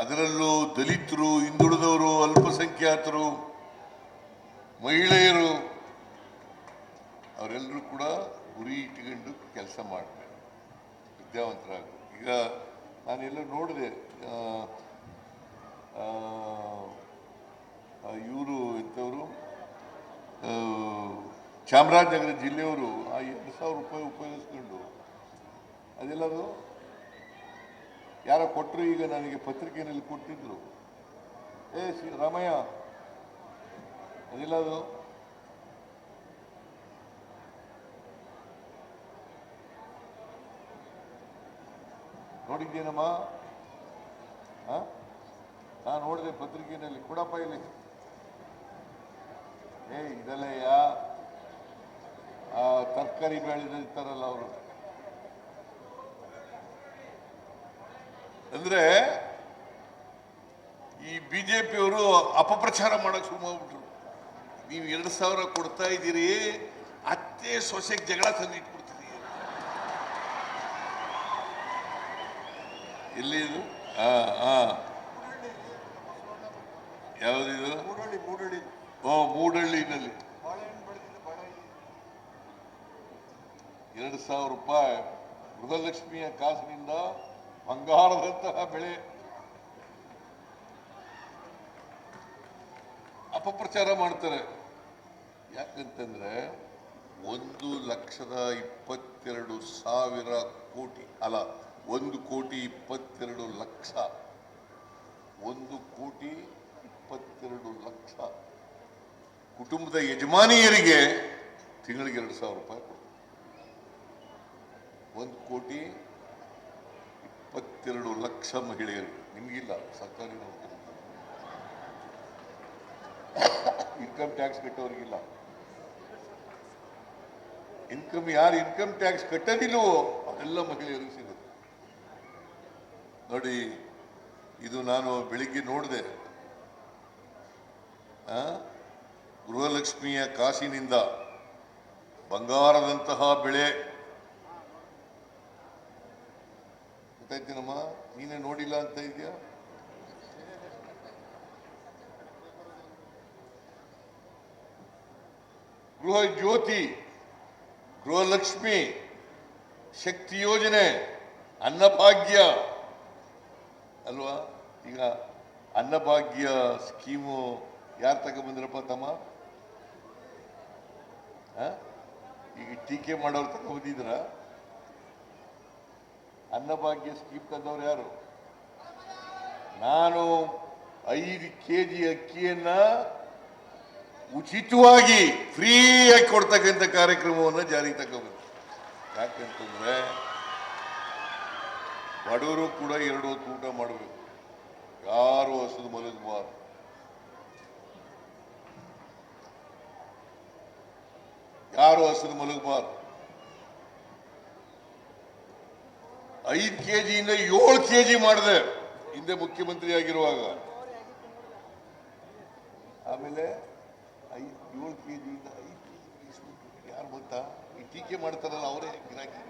ಅದರಲ್ಲೂ ದಲಿತರು, ಹಿಂದುಳಿದವರು, ಅಲ್ಪಸಂಖ್ಯಾತರು, ಮಹಿಳೆಯರು, ಅವರೆಲ್ಲರೂ ಕೂಡ ಗುರಿ ಇಟ್ಕೊಂಡು ಕೆಲಸ ಮಾಡಬೇಕು ವಿದ್ಯಾವಂತರಾಗಬೇಕು ಈಗ ನಾನೆಲ್ಲ ನೋಡಿದೆ ಇವರು ಎಂಥವರು? ಚಾಮರಾಜನಗರ ಜಿಲ್ಲೆಯವರು ಆ ಎರಡು ಸಾವಿರ ರೂಪಾಯಿ ಉಪಯೋಗಿಸ್ಕೊಂಡು ಅದೆಲ್ಲದು ಯಾರೋ ಕೊಟ್ಟರು ಈಗ ನನಗೆ ಪತ್ರಿಕೆಯಲ್ಲಿ ಕೊಟ್ಟಿದ್ರು. ಏ, ಶ್ರೀ ರಾಮಯ್ಯ ಅದು ನೋಡಿದ್ದೇನಮ್ಮ? ನಾ ನೋಡಿದೆ ಪತ್ರಿಕೆಯಲ್ಲಿ ಕೊಡಪ್ಪ ಇಲ್ಲಿ. ಏ ಯಾ? ಆ, ತರಕಾರಿ ಬೆಳೆದಿರ್ತಾರಲ್ಲ ಅವರು. ಅಂದ್ರೆ ಈ ಬಿಜೆಪಿಯವರು ಅಪಪ್ರಚಾರ ಮಾಡಕ್ ಶುರು ಮಾಡ್ಬಿಟ್ರು. ನೀವು ಎರಡು ಸಾವಿರ ಕೊಡ್ತಾ ಇದ್ದೀರಿ ಅತ್ತೆ ಸೊಸೆಗೆ ಜಗಳ ತಂದಿಟ್ಬಿಡ್ತೀರಿ ಎಲ್ಲಿ ಇದು? ಆ ಆ. ಯಾವ್ದಿದು ಮೂಡಳ್ಳಿ ಮೂಡಳ್ಳಿನಲ್ಲಿ. ಎರಡು ಸಾವಿರ ರೂಪಾಯಿ ಗೃಹಲಕ್ಷ್ಮಿಯ ಕಾಸಿನಿಂದ ಬಂಗಾರದಂತಹ ಬೆಳೆ. ಅಪಪ್ರಚಾರ ಮಾಡ್ತಾರೆ. ಯಾಕಂತಂದ್ರೆ ಒಂದು ಲಕ್ಷದ ಇಪ್ಪತ್ತೆರಡು ಸಾವಿರ ಕೋಟಿ, ಅಲ್ಲ, ಒಂದು ಕೋಟಿ ಇಪ್ಪತ್ತೆರಡು ಲಕ್ಷ. ಒಂದು ಕೋಟಿ ಇಪ್ಪತ್ತೆರಡು ಲಕ್ಷ. ಕುಟುಂಬದ ಯಜಮಾನಿಯರಿಗೆ ತಿಂಗಳಿಗೆ ಎರಡು ಸಾವಿರ ರೂಪಾಯಿ ಕೊಡ್ತಾರೆ. ಒಂದು ಕೋಟಿ ಇಪ್ಪತ್ತೆರಡು ಲಕ್ಷ ಮಹಿಳೆಯರು. ನಿಮಗಿಲ್ಲ, ಸರ್ಕಾರಿ ನೌಕರಿ. ಇನ್ಕಮ್ ಟ್ಯಾಕ್ಸ್ ಕಟ್ಟೋರಿಗಿಲ್ಲ. ಇನ್ಕಮ್ ಯಾರು ಇನ್ಕಮ್ ಟ್ಯಾಕ್ಸ್ ಕಟ್ಟೋದಿಲ್ವೋ ಅದೆಲ್ಲ ಮಹಿಳೆಯರಿಗೆ ಸಿಗುತ್ತೆ. ನೋಡಿ, ಇದು ನಾನು ಬೆಳಿಗ್ಗೆ ನೋಡಿದೆ? ಗೃಹಲಕ್ಷ್ಮಿಯ ಕಾಸಿನಿಂದ ಬಂಗಾರದಂತಹ ಬೆಳೆ ಗೊತ್ತಾಯ್ತೇನಮ್ಮ ನೀನೇ ನೋಡಿಲ್ಲ ಅಂತ ಇದೆಯಾ? ಗೃಹ ಜ್ಯೋತಿ ಗೃಹಲಕ್ಷ್ಮಿ ಶಕ್ತಿ ಯೋಜನೆ ಅನ್ನಭಾಗ್ಯ ಅಲ್ವಾ? ಈಗ ಅನ್ನಭಾಗ್ಯ ಸ್ಕೀಮು ಯಾರು ತಗೊಬಂದ್ರಪ್ಪ ತಮ್ಮ? ಈಗ ಟೀಕೆ ಮಾಡೋರು ತಗೊಬಂದಿದ್ರ? ಅನ್ನಭಾಗ್ಯ ಸ್ಕೀಮ್ ತಂದವರು ಯಾರು? ನಾನು ಐದು ಕೆ ಜಿ ಅಕ್ಕಿಯನ್ನ ಉಚಿತವಾಗಿ ಫ್ರೀಯಾಗಿ ಕೊಡ್ತಕ್ಕಂಥ ಕಾರ್ಯಕ್ರಮವನ್ನು ಜಾರಿಗೆ ತಗೋಬೇಕು ಯಾಕಂತಂದ್ರೆ ಬಡವರು ಕೂಡ ಎರಡು ಹೊತ್ತು ಊಟ ಮಾಡಬೇಕು. ಯಾರು ಹಸಿದು ಮಲಗಬಾರ್ದು. ಯಾರು ಹಸಿದು ಮಲಗಬಾರ್ದು. ಐದು ಕೆ ಜಿಯಿಂದ ಏಳು ಕೆ ಜಿ ಮಾಡಿದೆ. ಹಿಂದೆ ಮುಖ್ಯಮಂತ್ರಿ ಆಗಿರುವಾಗ ಆಮೇಲೆ ಐದು ಏಳು ಕೆ ಜಿಯಿಂದ ಐದು ಕೆ ಜಿ ಯಾರು ಗೊತ್ತಾ? ಈ ಟೀಕೆ ಮಾಡ್ತಾರಲ್ಲ ಅವರೇ ಗಿರಾಕಿ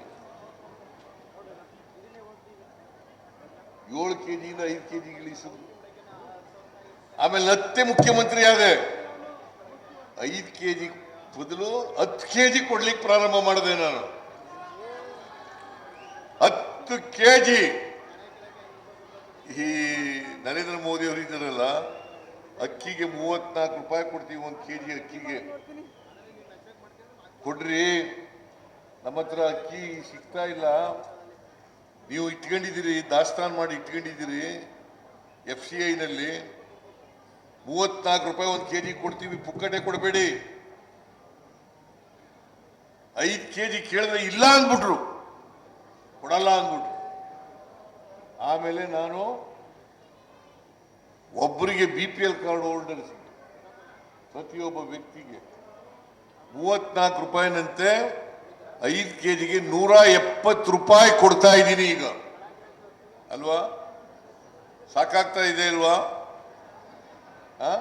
ಏಳು ಕೆ ಜಿಯಿಂದ ಐದು ಕೆ ಜಿ ಇಳಿಸಿದ್ರು. ಆಮೇಲೆ ಮತ್ತೆ ಮುಖ್ಯಮಂತ್ರಿ ಆದೆ ಐದು ಕೆ ಜಿ ಬದಲು ಹತ್ತು ಕೆ ಜಿ ಕೊಡ್ಲಿಕ್ಕೆ ಪ್ರಾರಂಭ ಮಾಡಿದೆ ನಾನು. ಹತ್ತು ಕೆ ಜಿ ಈ ನರೇಂದ್ರ ಮೋದಿ ಅವರು ಇದ್ದಾರಲ್ಲ, ಅಕ್ಕಿಗೆ ಮೂವತ್ನಾಲ್ಕು ರೂಪಾಯಿ ಕೊಡ್ತೀವಿ, ಒಂದು ಕೆ ಜಿ ಅಕ್ಕಿಗೆ. ಕೊಡ್ರಿ. ನಮ್ಮ ಹತ್ರ ಅಕ್ಕಿ ಸಿಗ್ತಾ ಇಲ್ಲ. ನೀವು ಇಟ್ಕೊಂಡಿದ್ದೀರಿ, ದಾಸ್ತಾನು ಮಾಡಿ ಇಟ್ಕೊಂಡಿದ್ದೀರಿ, ಎಫ್ ಸಿ ಐನಲ್ಲಿ. ಮೂವತ್ನಾಲ್ಕು ರೂಪಾಯಿ ಒಂದು ಕೆ ಜಿ ಕೊಡ್ತೀವಿ, ಪುಕ್ಕಟೆ ಕೊಡಬೇಡಿ. ಐದು ಕೆ ಜಿ ಕೇಳಿದ್ರೆ ಇಲ್ಲ ಅಂದ್ಬಿಟ್ರು. ಕೊಡಲ್ಲ ಅಂದ್ಬಿಟ್ಟು ಆಮೇಲೆ ನಾನು ಒಬ್ಬರಿಗೆ B P L card holders ಪ್ರತಿಯೊಬ್ಬ ವ್ಯಕ್ತಿಗೆ ಮೂವತ್ನಾಲ್ಕು ರೂಪಾಯಿನಂತೆ ಐದು ಕೆ ಜಿಗೆ ನೂರ ಎಪ್ಪತ್ತು ರೂಪಾಯಿ ಕೊಡ್ತಾ ಇದ್ದೀನಿ ಈಗ. ಅಲ್ವಾ? ಸಾಕಾಗ್ತಾ ಇದೆ ಅಲ್ವಾ ಆ?